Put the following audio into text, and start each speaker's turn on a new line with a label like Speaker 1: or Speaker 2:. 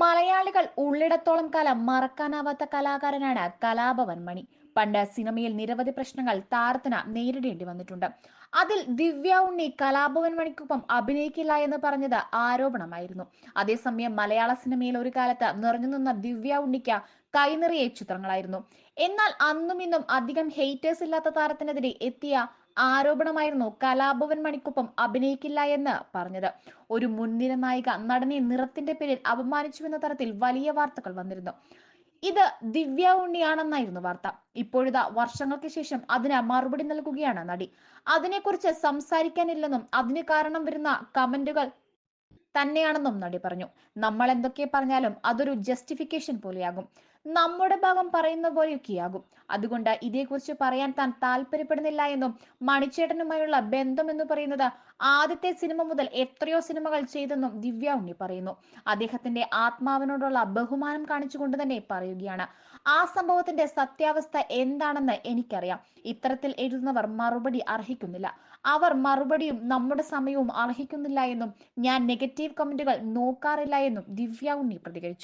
Speaker 1: മലയാളികൾ ഉള്ളിടത്തോളം കാലം മറക്കാനാവാത്ത കലാകാരനാണ് കലാഭവൻ മണി. പണ്ട് സിനിമയിൽ നിരവധി പ്രശ്നങ്ങൾ താരത്തിന് നേരിടേണ്ടി വന്നിട്ടുണ്ട്. അതിൽ ദിവ്യ ഉണ്ണി കലാഭവൻ മണിക്കൊപ്പം അഭിനയിക്കില്ല എന്ന് പറഞ്ഞത് ആരോപണമായിരുന്നു. അതേസമയം മലയാള സിനിമയിൽ ഒരു കാലത്ത് നിറഞ്ഞു നിന്ന ദിവ്യ ഉണ്ണിക്ക് കൈനിറിയ ചിത്രങ്ങളായിരുന്നു. എന്നാൽ അന്നും ഇന്നും അധികം ഹെയ്റ്റേഴ്സ് ഇല്ലാത്ത താരത്തിനെതിരെ എത്തിയ ആരോപണമായിരുന്നു കലാഭവൻ മണിക്കൊപ്പം അഭിനയിക്കില്ല എന്ന് പറഞ്ഞത്. ഒരു മുൻനിര നായിക നടനെ നിറത്തിന്റെ പേരിൽ അപമാനിച്ചുവെന്ന തരത്തിൽ വലിയ വാർത്തകൾ വന്നിരുന്നു. ഇത് ദിവ്യ ഉണ്ണിയാണെന്നായിരുന്നു വാർത്ത. ഇപ്പോഴിതാ വർഷങ്ങൾക്ക് ശേഷം അതിന് മറുപടി നൽകുകയാണ് നടി. അതിനെക്കുറിച്ച് സംസാരിക്കാനില്ലെന്നും അതിന് കാരണം വരുന്ന കമന്റുകൾ തന്നെയാണെന്നും നടി പറഞ്ഞു. നമ്മൾ എന്തൊക്കെ പറഞ്ഞാലും അതൊരു ജസ്റ്റിഫിക്കേഷൻ പോലെയാകും. നമ്മുടെ ഭാഗം പറയുന്ന പോലെയൊക്കെയാകും. അതുകൊണ്ട് ഇതേക്കുറിച്ച് പറയാൻ താൻ താല്പര്യപ്പെടുന്നില്ല എന്നും മണിച്ചേട്ടനുമായുള്ള ബന്ധം എന്ന് പറയുന്നത് ആദ്യത്തെ സിനിമ മുതൽ എത്രയോ സിനിമകൾ ചെയ്തെന്നും ദിവ്യ ഉണ്ണി പറയുന്നു. അദ്ദേഹത്തിന്റെ ആത്മാവിനോടുള്ള ബഹുമാനം കാണിച്ചുകൊണ്ട് തന്നെ പറയുകയാണ്. ആ സംഭവത്തിന്റെ സത്യാവസ്ഥ എന്താണെന്ന് എനിക്കറിയാം. ഇത്തരത്തിൽ എഴുതുന്നവർ മറുപടി അർഹിക്കുന്നില്ല. അവർ മറുപടിയും നമ്മുടെ സമയവും അർഹിക്കുന്നില്ല എന്നും ഞാൻ നെഗറ്റീവ് കമന്റുകൾ നോക്കാറില്ല എന്നും ദിവ്യ ഉണ്ണി പ്രതികരിച്ചു.